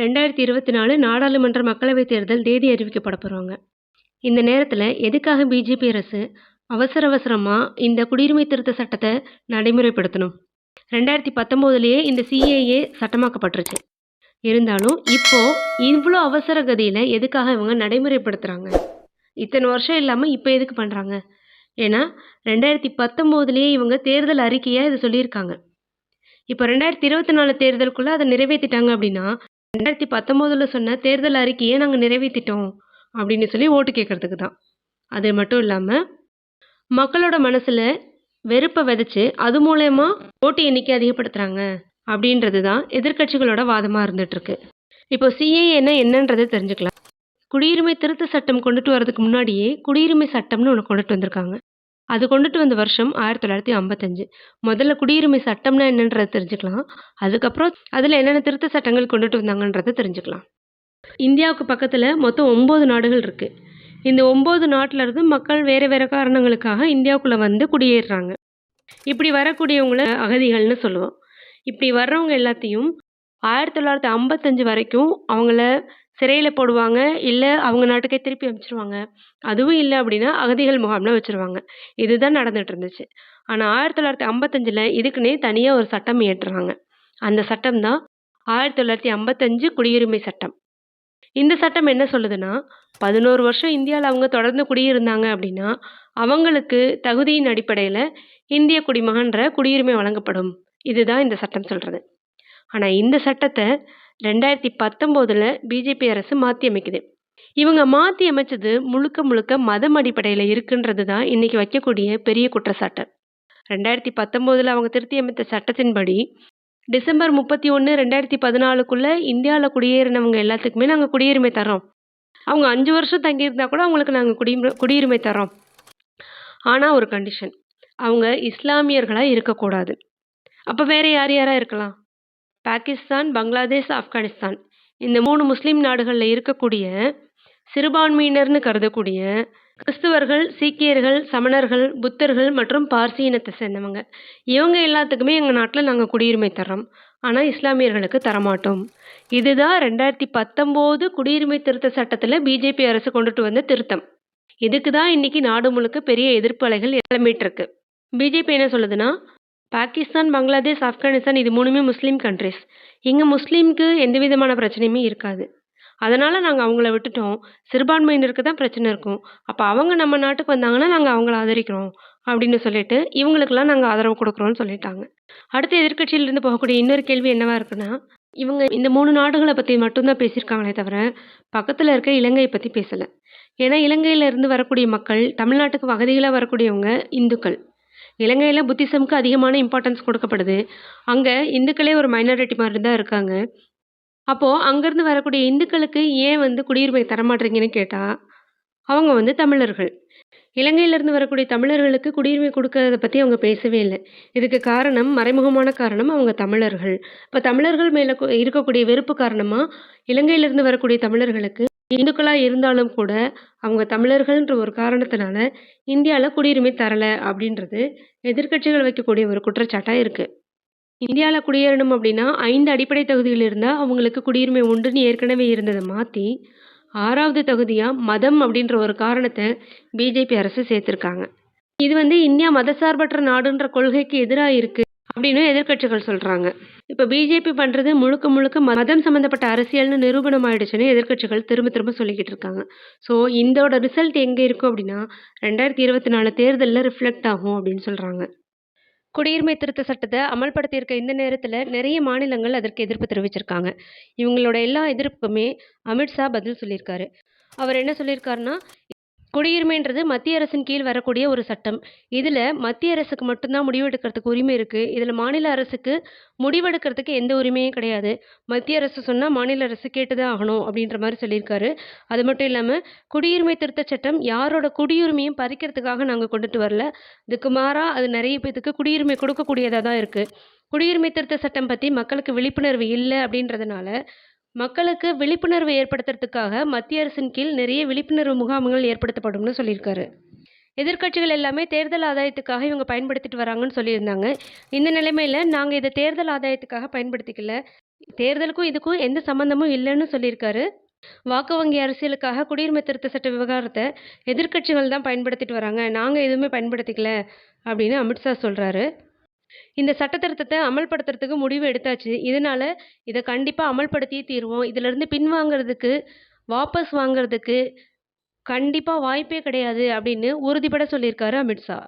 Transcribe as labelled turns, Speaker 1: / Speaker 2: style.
Speaker 1: ரெண்டாயிரத்தி இருபத்தி நாலு நாடாளுமன்ற மக்களவைத் தேர்தல் தேதி அறிவிக்கப்பட போகிறாங்க இந்த நேரத்தில் எதுக்காக பிஜேபி அரசு அவசர அவசரமாக இந்த குடியுரிமை திருத்த சட்டத்தை நடைமுறைப்படுத்தணும்? ரெண்டாயிரத்தி பத்தொம்போதுலேயே இந்த சிஏஏ சட்டமாக்கப்பட்டுருச்சு இருந்தாலும் இப்போது இவ்வளோ அவசர கதியில் எதுக்காக இவங்க நடைமுறைப்படுத்துகிறாங்க இத்தனை வருஷம் இல்லாமல் இப்போ எதுக்கு பண்ணுறாங்க ஏன்னா ரெண்டாயிரத்தி பத்தொம்போதுலேயே இவங்க தேர்தல் அறிக்கையாக இதை சொல்லியிருக்காங்க. இப்போ ரெண்டாயிரத்தி இருபத்தி நாலு தேர்தலுக்குள்ளே அதை நிறைவேற்றிட்டாங்க அப்படின்னா ரெண்டாயிரத்தி பத்தொம்போதில் சொன்ன தேர்தல் அறிக்கையை நாங்கள் நிறைவேற்றிட்டோம் அப்படின்னு சொல்லி ஓட்டு கேட்கறதுக்கு தான். அது மட்டும் இல்லாமல் மக்களோட மனசில் வெறுப்பை விதைச்சு அது மூலயமா ஓட்டு எண்ணிக்கை அதிகப்படுத்துகிறாங்க அப்படின்றது தான் எதிர்க்கட்சிகளோட வாதமாக இருந்துகிட்ருக்கு இப்போ சிஏஏன்னா என்னன்றது தெரிஞ்சுக்கலாம். குடியுரிமை திருத்த சட்டம் கொண்டுட்டு வரதுக்கு முன்னாடியே குடியுரிமை சட்டம்னு ஒன்று கொண்டுட்டு வந்திருக்காங்க. அது கொண்டுட்டு வந்த வருஷம் ஆயிரத்தி தொள்ளாயிரத்தி ஐம்பத்தஞ்சு. முதல்ல குடியுரிமை சட்டம்னா என்னன்றதை தெரிஞ்சுக்கலாம். அதுக்கப்புறம் அதில் என்னென்ன திருத்த சட்டங்கள் கொண்டுட்டு வந்தாங்கன்றதை தெரிஞ்சுக்கலாம். இந்தியாவுக்கு பக்கத்தில் மொத்தம் ஒம்பது நாடுகள் இருக்குது இந்த ஒம்பது நாட்டிலருந்து மக்கள் வேறு வேறு காரணங்களுக்காக இந்தியாவுக்குள்ளே வந்து குடியேறுறாங்க. இப்படி வரக்கூடியவங்கள அகதிகள்னு சொல்லுவோம். இப்படி வர்றவங்க எல்லாத்தையும் ஆயிரத்தி தொள்ளாயிரத்தி ஐம்பத்தஞ்சு வரைக்கும் அவங்கள சிறையில் போடுவாங்க. இல்லை அவங்க நாட்டுக்கே திருப்பி அனுப்பிச்சிருவாங்க. அதுவும் இல்லை அப்படின்னா அகதிகள் முகாமில் வச்சுருவாங்க. இதுதான் நடந்துட்டு இருந்துச்சு ஆனால் ஆயிரத்தி தொள்ளாயிரத்தி ஐம்பத்தஞ்சில் இதுக்குன்னே தனியாக ஒரு சட்டம் இயற்றுறாங்க. அந்த சட்டம் தான் ஆயிரத்தி தொள்ளாயிரத்தி ஐம்பத்தஞ்சு குடியுரிமை சட்டம். இந்த சட்டம் என்ன சொல்லுதுன்னா பதினோரு வருஷம் இந்தியாவில் அவங்க தொடர்ந்து குடியிருந்தாங்க அப்படின்னா அவங்களுக்கு தகுதியின் அடிப்படையில் இந்திய குடிமகன்ற குடியுரிமை வழங்கப்படும். இதுதான் இந்த சட்டம் சொல்கிறது ஆனால் இந்த சட்டத்தை ரெண்டாயிரத்தி பத்தொம்போதில் பிஜேபி அரசு மாற்றி அமைக்குது இவங்க மாற்றி அமைச்சது முழுக்க முழுக்க மதம் அடிப்படையில் இருக்குன்றது தான் இன்றைக்கி வைக்கக்கூடிய பெரிய குற்றச்சாட்டு. ரெண்டாயிரத்தி பத்தொம்போதில் அவங்க திருத்தி அமைத்த சட்டத்தின்படி டிசம்பர் முப்பத்தி ஒன்று ரெண்டாயிரத்தி பதினாலுக்குள்ளே இந்தியாவில் குடியேறினவங்க எல்லாத்துக்குமே நாங்கள் குடியுரிமை தரோம் அவங்க அஞ்சு வருஷம் தங்கியிருந்தா கூட அவங்களுக்கு நாங்கள் குடி குடியுரிமை தரோம் ஆனால் ஒரு கண்டிஷன் அவங்க இஸ்லாமியர்களாக இருக்கக்கூடாது. அப்போ வேறு யார் யாராக இருக்கலாம்? பாகிஸ்தான் பங்களாதேஷ் ஆப்கானிஸ்தான். இந்த மூணு முஸ்லீம் நாடுகளில் இருக்கக்கூடிய சிறுபான்மையினர்னு கருதக்கூடிய கிறிஸ்துவர்கள் சீக்கியர்கள் சமணர்கள் புத்தர்கள் மற்றும் பார்சி இனத்தை சேர்ந்தவங்க. இவங்க எல்லாத்துக்குமே எங்கள் நாட்டில் நாங்கள் குடியுரிமை தர்றோம். ஆனால் இஸ்லாமியர்களுக்கு தரமாட்டோம். இதுதான் ரெண்டாயிரத்தி பத்தொம்போது குடியுரிமை திருத்த சட்டத்தில் பிஜேபி அரசு கொண்டுட்டு வந்த திருத்தம். இதுக்கு தான் இன்றைக்கி நாடு முழுக்க பெரிய எதிர்ப்பு அலைகள் இருக்கு. பிஜேபி என்ன சொல்லுதுன்னா பாகிஸ்தான் பங்களாதேஷ் ஆப்கானிஸ்தான் இது மூணுமே முஸ்லீம் கண்ட்ரிஸ் இங்கே முஸ்லீமுக்கு எந்த விதமான பிரச்சனையுமே இருக்காது. அதனால் நாங்கள் அவங்கள விட்டுட்டோம். சிறுபான்மையினருக்கு தான் பிரச்சனை இருக்கும். அப்போ அவங்க நம்ம நாட்டுக்கு வந்தாங்கன்னா நாங்கள் அவங்கள ஆதரிக்கிறோம் அப்படின்னு சொல்லிட்டு இவங்களுக்கெல்லாம் நாங்கள் ஆதரவு கொடுக்குறோன்னு சொல்லிட்டாங்க. அடுத்த எதிர்கட்சியிலிருந்து போகக்கூடிய இன்னொரு கேள்வி என்னவா இருக்குன்னா இவங்க இந்த மூணு நாடுகளை பற்றி மட்டும்தான் பேசியிருக்காங்களே தவிர பக்கத்தில் இருக்க இலங்கையை பற்றி பேசலை. ஏன்னா இலங்கையிலேருந்து வரக்கூடிய மக்கள் தமிழ்நாட்டுக்கு வகதிகளாக வரக்கூடியவங்க இந்துக்கள். இலங்கையில் புத்திசம்க்கு அதிகமான இம்பார்ட்டன்ஸ் கொடுக்கப்படுது. அங்கே இந்துக்களே ஒரு மைனாரிட்டி மாதிரி தான் இருக்காங்க. அப்போது அங்கேருந்து வரக்கூடிய இந்துக்களுக்கு ஏன் வந்து குடியுரிமை தரமாட்டீங்கன்னு கேட்டால் அவங்க வந்து தமிழர்கள். இலங்கையிலேருந்து வரக்கூடிய தமிழர்களுக்கு குடியுரிமை கொடுக்கறத பற்றி அவங்க பேசவே இல்லை. இதுக்கு காரணம் மறைமுகமான காரணம் அவங்க தமிழர்கள். இப்போ தமிழர்கள் மேலே இருக்கக்கூடிய வெறுப்பு காரணமாக இலங்கையிலேருந்து வரக்கூடிய தமிழர்களுக்கு இந்துக்களாக இருந்தாலும் கூட அவங்க தமிழர்கள்ன்ற ஒரு காரணத்தினால இந்தியாவில் குடியுரிமை தரலை அப்படின்றது எதிர்க்கட்சிகள் வைக்கக்கூடிய ஒரு குற்றச்சாட்டாக இருக்குது இந்தியாவில் குடியேறணும் அப்படின்னா ஐந்து அடிப்படை தகுதிகள் இருந்தால் அவங்களுக்கு குடியுரிமை உண்டுன்னு ஏற்கனவே இருந்ததை மாற்றி ஆறாவது தகுதியாக மதம் அப்படின்ற ஒரு காரணத்தை பிஜேபி அரசு சேர்த்துருக்காங்க. இது வந்து இந்தியா மதசார்பற்ற நாடுன்ற கொள்கைக்கு எதிராக இருக்குது அப்படின்னு எதிர்க்கட்சிகள் சொல்கிறாங்க இப்போ பிஜேபி பண்ணுறது முழுக்க முழுக்க மதம் சம்மந்தப்பட்ட அரசியல்னு நிரூபணம் ஆயிடுச்சுன்னு எதிர்க்கட்சிகள் திரும்ப திரும்ப சொல்லிக்கிட்டு இருக்காங்க. ஸோ இதோட ரிசல்ட் எங்கே இருக்கும் அப்படின்னா ரெண்டாயிரத்தி இருபத்தி நாலு தேர்தலில் ரிஃப்ளெக்ட் ஆகும் அப்படின்னு சொல்கிறாங்க குடியுரிமை திருத்த சட்டத்தை அமல்படுத்தியிருக்க இந்த நேரத்தில் நிறைய மாநிலங்கள் அதற்கு எதிர்ப்பு தெரிவிச்சிருக்காங்க. இவங்களோட எல்லா எதிர்ப்புக்குமே அமித்ஷா பதில் சொல்லியிருக்காரு. அவர் என்ன சொல்லியிருக்காருன்னா குடியுரிமைன்றது மத்திய அரசின் கீழ் வரக்கூடிய ஒரு சட்டம். இதில் மத்திய அரசுக்கு மட்டும்தான் முடிவெடுக்கிறதுக்கு உரிமை இருக்குது இதில் மாநில அரசுக்கு முடிவெடுக்கிறதுக்கு எந்த உரிமையும் கிடையாது. மத்திய அரசு சொன்னால் மாநில அரசு கேட்டு தான் ஆகணும் அப்படின்ற மாதிரி சொல்லியிருக்காரு. அது மட்டும் இல்லாமல் குடியுரிமை திருத்த சட்டம் யாரோட குடியுரிமையும் பறிக்கிறதுக்காக நாங்கள் கொண்டுட்டு வரல. இதுக்கு மாறாக அது நிறைய பேத்துக்கு குடியுரிமை கொடுக்கக்கூடியதாக தான் இருக்குது குடியுரிமை திருத்த சட்டம் பற்றி மக்களுக்கு விழிப்புணர்வு இல்லை அப்படின்றதுனால மக்களுக்கு விழிப்புணர்வு ஏற்படுத்துறதுக்காக மத்திய அரசின் கீழ் நிறைய விழிப்புணர்வு முகாம்கள் ஏற்படுத்தப்படும்னு சொல்லியிருக்காரு. எதிர்க்கட்சிகள் எல்லாமே தேர்தல் ஆதாயத்துக்காக இவங்க பயன்படுத்திட்டு வராங்கன்னு சொல்லியிருந்தாங்க. இந்த நிலைமையில் நாங்கள் இதை தேர்தல் ஆதாயத்துக்காக பயன்படுத்திக்கல. தேர்தலுக்கும் இதுக்கும் எந்த சம்மந்தமும் இல்லைன்னு சொல்லியிருக்காரு. வாக்கு வங்கி அரசியலுக்காக குடியுரிமை திருத்த சட்ட விவகாரத்தை எதிர்க்கட்சிகள் தான் பயன்படுத்திட்டு வராங்க. நாங்கள் எதுவுமே பயன்படுத்திக்கல அப்படின்னு அமித்ஷா சொல்கிறாரு இந்த சட்ட திருத்தத்தை அமல்படுத்துறதுக்கு முடிவு எடுத்தாச்சு. இதனால இதை கண்டிப்பாக அமல்படுத்தியே தீருவோம். இதிலிருந்து பின்வாங்கிறதுக்கு வாபஸ் வாங்குறதுக்கு கண்டிப்பாக வாய்ப்பே கிடையாது அப்படின்னு உறுதிபட சொல்லியிருக்காரு அமித்ஷா.